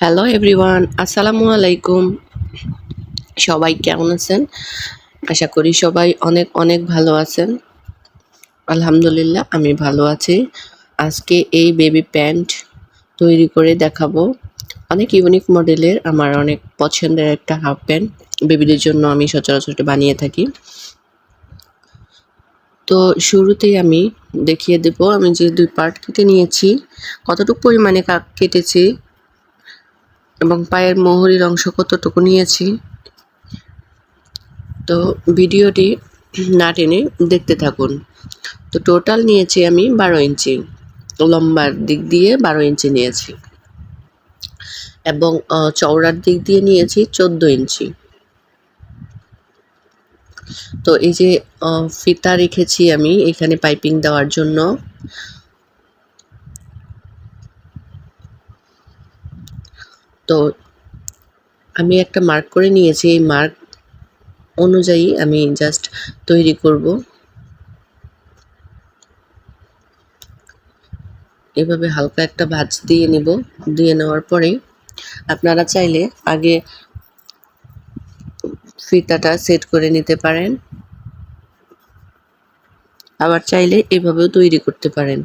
Hello everyone আসসালামু আলাইকুম সবাই কেমন আছেন? আশা করি সবাই অনেক অনেক ভালো আছেন। আলহামদুলিল্লাহ, আমি ভালো আছি। আজকে এই বেবি প্যান্ট তৈরি করে দেখাবো। অনেক ইউনিক মডেলের আমার অনেক পছন্দের একটা হাফ প্যান্ট বেবিদের জন্য আমি সচরাচর বানিয়ে থাকি। তো শুরুতেই আমি দেখিয়ে দেব। আমি যে দুই পার্ট কেটে নিয়েছি, কতটুকু পরিমাণে কেটেছি এবং পায়ের মোহরির অংশ কতটুকু নিয়েছি, তো ভিডিওটি না টেনে দেখতে থাকুন। তো টোটাল নিয়েছি আমি বারো ইঞ্চি, লম্বার দিক দিয়ে বারো ইঞ্চি নিয়েছি এবং চওড়ার দিক দিয়ে নিয়েছি চোদ্দ ইঞ্চি। তো এই যে ফিতা রেখেছি আমি এখানে পাইপিং দেওয়ার জন্য। তো আমি একটা মার্ক করে নিয়েছি, এই মার্ক অনুযায়ী আমি জাস্ট তৈরি করব। এভাবে হালকা একটা ভাঁজ দিয়ে নিব, দিয়ে নেওয়ার পরে আপনারা চাইলে আগে ফিতাটা সেট করে নিতে পারেন। আবার চাইলে এভাবেও তৈরি করতে পারেন।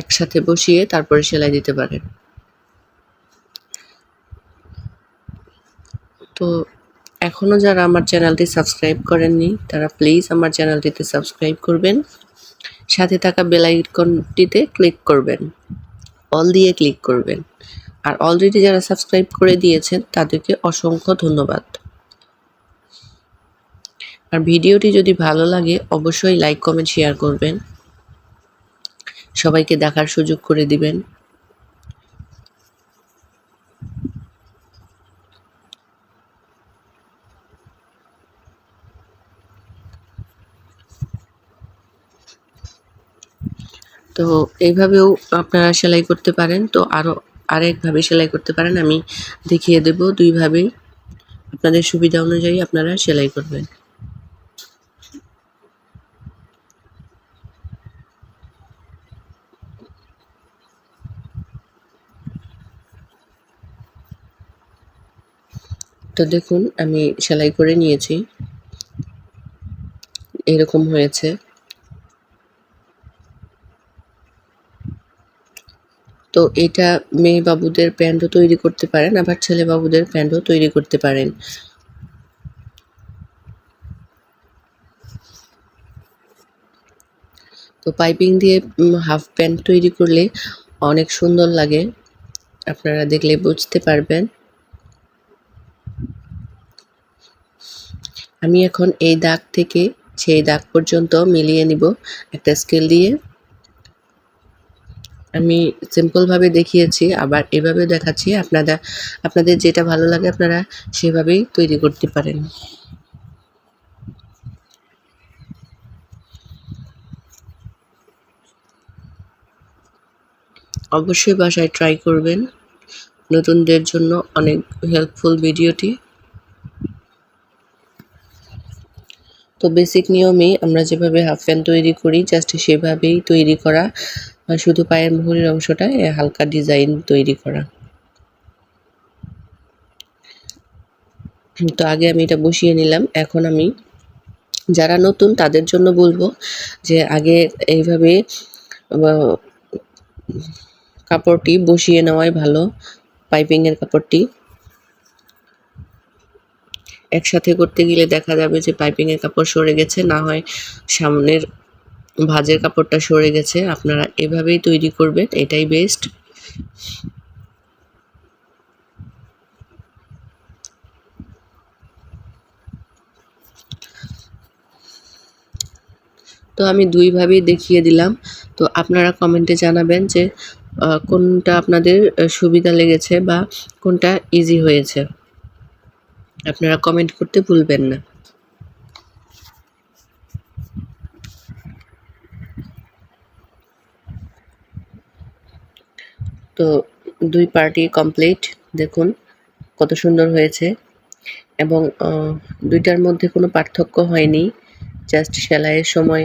একসাথে বসিয়ে তারপরে সেলাই দিতে পারেন। তো এখনও যারা আমার চ্যানেলটি সাবস্ক্রাইব করেননি, তারা প্লিজ আমার চ্যানেলটিতে সাবস্ক্রাইব করবেন। সাথে থাকা বেল আইকনটিতে ক্লিক করবেন। অল দিয়ে ক্লিক করবেন। আর অলরেডি যারা সাবস্ক্রাইব করে দিয়েছেন, তাদেরকে অসংখ্য ধন্যবাদ। আর ভিডিওটি যদি ভালো লাগে, অবশ্যই লাইক কমেন্ট শেয়ার করবেন। সবাইকে দেখার সুযোগ করে দিবেন। তো এইভাবেও আপনারা সেলাই করতে পারেন। তো আরও আরেকভাবে সেলাই করতে পারেন, আমি দেখিয়ে দেব দুইভাবেই। আপনাদের সুবিধা অনুযায়ী আপনারা সেলাই করবেন। তো দেখুন, আমি সেলাই করে নিয়েছি। এরকম হয়েছে। তো এটা মেয়ে বাবুদের প্যান্টও তৈরি করতে পারেন, আবার ছেলে বাবুদের প্যান্টও তৈরি করতে পারেন। তো পাইপিং দিয়ে হাফ প্যান্ট তৈরি করলে অনেক সুন্দর লাগে। আপনারা দেখলে বুঝতে পারবেন। আমি এখন এই দাগ থেকে সেই দাগ পর্যন্ত মিলিয়ে নিব একটা স্কেল দিয়ে। আমি সিম্পলভাবে দেখিয়েছি, আবার এভাবে দেখাচ্ছি। আপনারা, আপনাদের যেটা ভালো লাগে আপনারা সেভাবেই তৈরি করতে পারেন। অবশ্যই বাসায় ট্রাই করবেন। নতুনদের জন্য অনেক হেল্পফুল ভিডিওটি তো বেসিক নিয়মেই আমরা যেভাবে হাফ প্যান্ট তৈরি করি জাস্ট সেভাবেই তৈরি করা শুধু পায়ের মুহুরির অংশটা হালকা ডিজাইন তৈরি করা। তো আগে আমি এটা বসিয়ে নিলাম। এখন আমি যারা নতুন তাদের জন্য বলব যে আগে এইভাবে কাপড়টি বসিয়ে নেওয়াই ভালো পাইপিংয়ের কাপড়টি। একসাথে করতে গেলে দেখা যাবে যে পাইপিংয়ের কাপড় সরে গেছে, না হয় সামনের ভাজের কাপড়টা সরে গেছে। আপনারা এভাবেই তৈরি করবেন, এটাই বেস্ট তো আমি দুইভাবেই দেখিয়ে দিলাম। তো আপনারা কমেন্টে জানাবেন যে কোনটা আপনাদের সুবিধা লেগেছে বা কোনটা ইজি হয়েছে। আপনারা কমেন্ট করতে ভুলবেন না। তো দুই পার্টি কমপ্লিট দেখুন কত সুন্দর হয়েছে। এবং দুইটার মধ্যে কোনো পার্থক্য হয়নি জাস্ট সেলাইয়ের সময়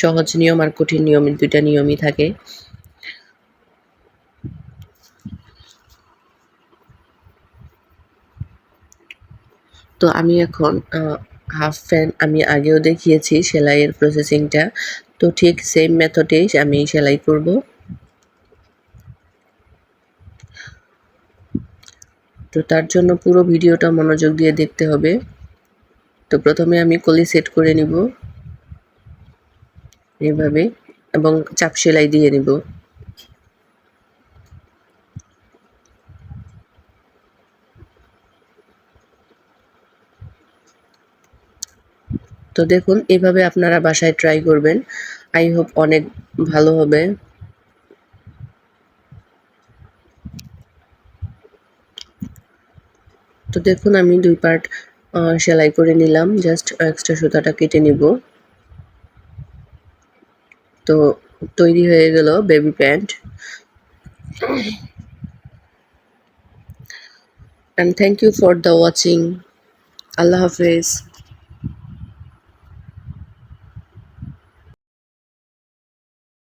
সহজ নিয়ম আর কঠিন নিয়ম দুইটা নিয়মই থাকে। তো আমি এখন হাফ প্যান্ট আমি আগেও দেখিয়েছি সেলাইয়ের প্রসেসিংটা তো ঠিক সেম মেথডেই আমি সেলাই করব। তো তার জন্য পুরো ভিডিওটা মনোযোগ দিয়ে দেখতে হবে। তো প্রথমে আমি কলি সেট করে নিব। এভাবে, এবং চাপ সেলাই দিয়ে নিব। তো দেখুন, এভাবে আপনারা বাসায় ট্রাই করবেন। আই হোপ অনেক ভালো হবে। তো দেখুন, আমি দুই পার্ট সেলাই করে নিলাম। জাস্ট এক্সট্রা সুতাটা কেটে নিব। তো তৈরি হয়ে গেল baby pant and thank you for the watching allah hafiz